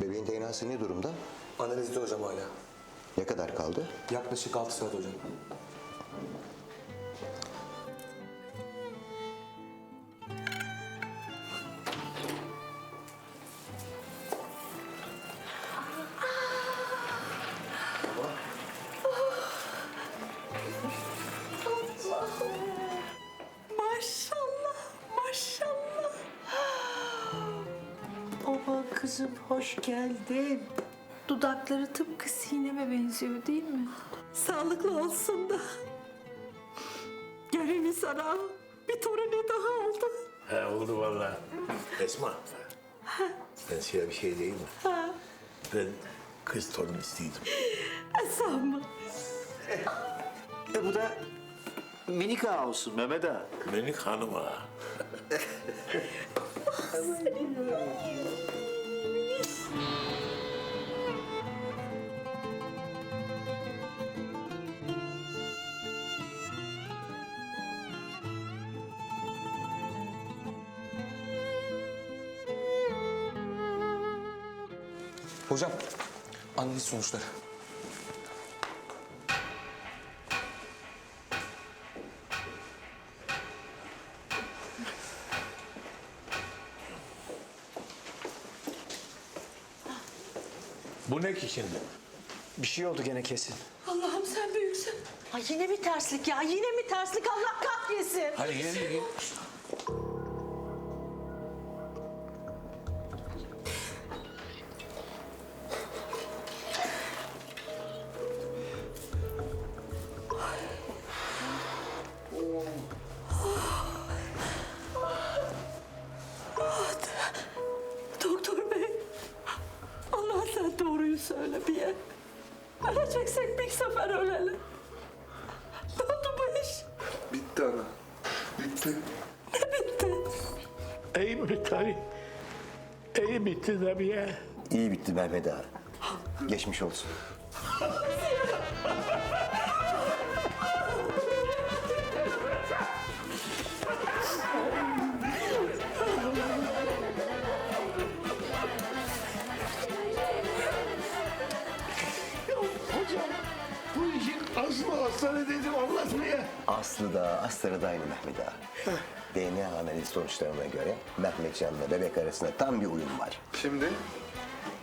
Bebeğin DNA'sı ne durumda? Analizde hocam hala. Ne kadar kaldı? Yaklaşık 6 saat hocam. Kızım hoş geldin. Dudakları tıpkı sineme benziyor değil mi? Sağlıklı olsun da. Gelini sana bir torunu daha oldu. He oldu vallahi. Esma. Ben size bir şey diyeyim mi? Ben kız torun istiyordum. Esam mı? E bu da minik ağa olsun Mehmet ağa. Benim hanıma. Hocam, analiz sonuçları. Bu ne ki şimdi? Bir şey oldu gene kesin. Allah'ım sen büyüksün. Ay yine mi terslik ya? Yine mi terslik? Allah kahretsin. Hadi gel gel. Söyle bir yer. Öleceksek bir sefer ölelim. Ne oldu bu iş? Bitti ana. Bitti. Ne bitti? İyi mi tabii? İyi bitti tabii ya. İyi bitti Mehmet ağa. Geçmiş olsun. Aslı hastane dedim anlatmaya. Aslı da astarı da aynı Mehmet ağa. DNA analiz sonuçlarına göre Mehmetcan'la bebek arasında tam bir uyum var. Şimdi?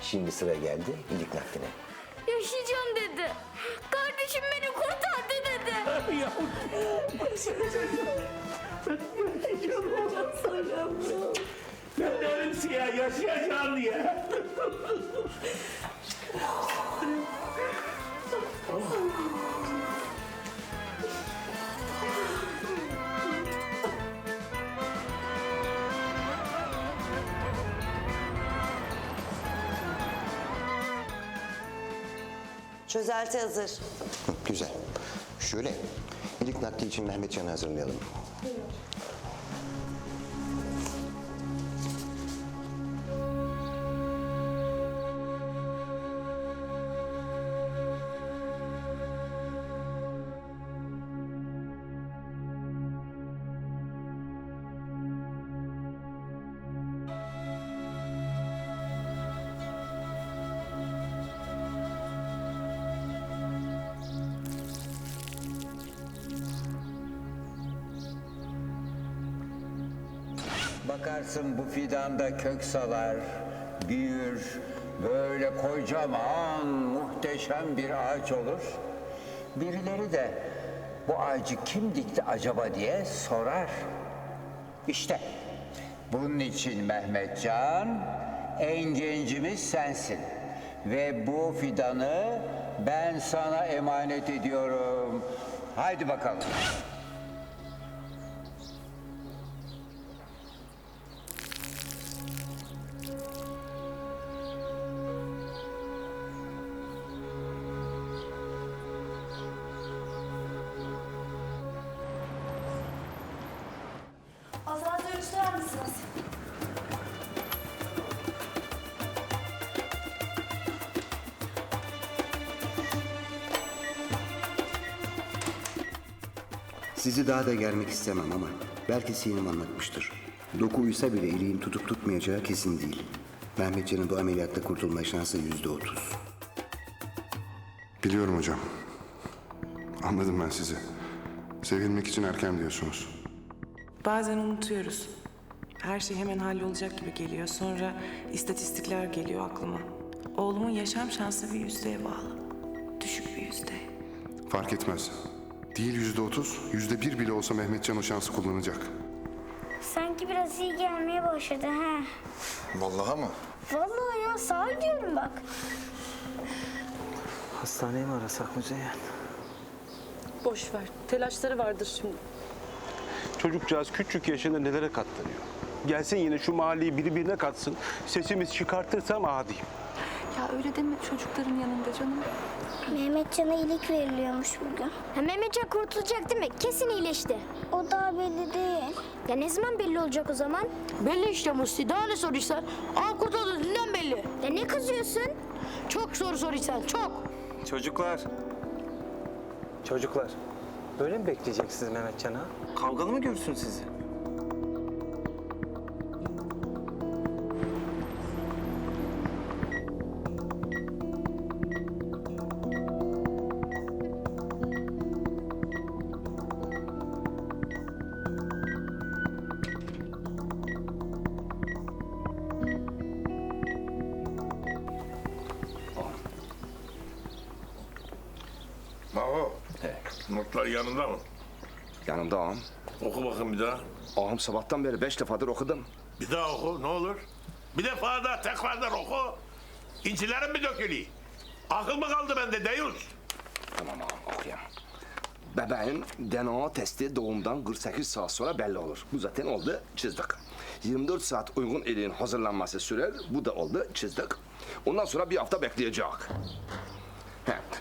Şimdi sıra geldi ilik nakline. Yaşayacağım dedi. Kardeşim beni kurtardı dedi. Ya ben derim size yaşayacağım diye. Çözelti hazır. Güzel. Şöyle, ilik nakli için Mehmetcan'ı hazırlayalım. Bakarsın bu fidanda kök salar, büyür, böyle kocaman muhteşem bir ağaç olur. Birileri de bu ağacı kim dikti acaba diye sorar. İşte bunun için Mehmetcan en gencimiz sensin. Ve bu fidanı ben sana emanet ediyorum. Haydi bakalım. Asansör ister misiniz? Sizi daha da germek istemem ama belki Sinem anlatmıştır. Doku uysa bile iliğin tutup tutmayacağı kesin değil. Mehmetcan'ın bu ameliyatta kurtulma şansı yüzde otuz. Biliyorum hocam. Anladım ben sizi. Sevilmek için erken diyorsunuz. Bazen unutuyoruz. Her şey hemen hallolacak gibi geliyor. Sonra istatistikler geliyor aklıma. Oğlumun yaşam şansı bir yüzdeye bağlı. Düşük bir yüzde. Fark etmez. Değil yüzde otuz, yüzde bir bile olsa Mehmetcan o şansı kullanacak. Sanki biraz iyi gelmeye başladı ha. Vallahi mı? Vallahi ya sağ diyorum bak. Hastaneyi mi arasak Müzeyyen? Boş ver. Telaşları vardır şimdi. Çocukcağız küçük yaşında nelere katlanıyor. Gelsin yine şu mahalleyi birbirine katsın. Sesimiz çıkartırsam adiyim. Ya öyle deme çocukların yanında canım. Mehmetcan'a iyilik veriliyormuş bugün. Ha, Mehmetcan kurtulacak değil mi? Kesin iyileşti. O daha belli değil. Ya ne zaman belli olacak o zaman? Belli işte Musti. Daha ne soruyorsan? Aa kurtuldu. Dünden belli. Ya ne kızıyorsun? Çok soru soruyorsan. Çok. Çocuklar. Çocuklar. Böyle mi bekleyeceksiniz Mehmetcan'a? Kavgalı mı görsün sizi? Maho. Notlar yanında mı? Yanımda ağam. Oku bakın bir daha. Ağam sabahtan beri beş defadır okudum. Bir daha oku ne olur. Bir defa da tekrardan oku. İncilerim mi dökülüyor? Akıl mı kaldı bende Deyus? Tamam ağam okuyayım. Bebeğin DNA testi doğumdan 48 saat sonra belli olur. Bu zaten oldu, çizdik. 24 saat uygun iliğin hazırlanması sürer. Bu da oldu, çizdik. Ondan sonra bir hafta bekleyecek.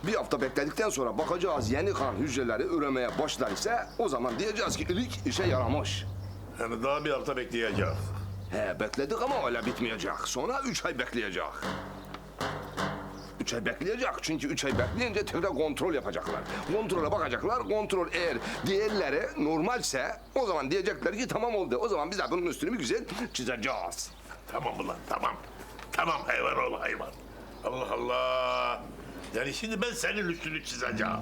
Bir hafta bekledikten sonra bakacağız yeni kan hücreleri üremeye başlar ise o zaman diyeceğiz ki ilik işe yaramış. Yani daha bir hafta bekleyeceğiz. He bekledik ama öyle bitmeyecek. Sonra üç ay bekleyecek. Üç ay bekleyecek çünkü üç ay bekleyince tekrar kontrol yapacaklar. Kontrole bakacaklar. Kontrol eğer diğerleri normalse o zaman diyecekler ki tamam oldu. O zaman biz de bunun üstünü bir güzel çizeceğiz. Tamam ulan tamam. Tamam hayvan ol hayvan. Allah Allah. Yani şimdi ben senin üstünü çizeceğim.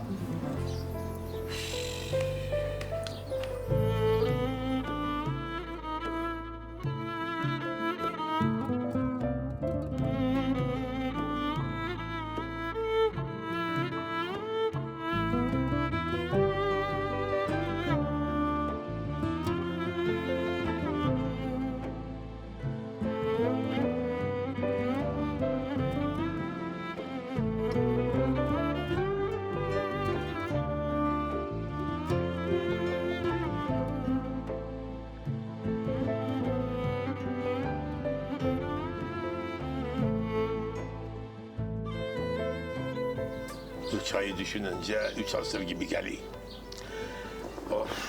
Üç ayı düşününce üç asır gibi geliyor. Of.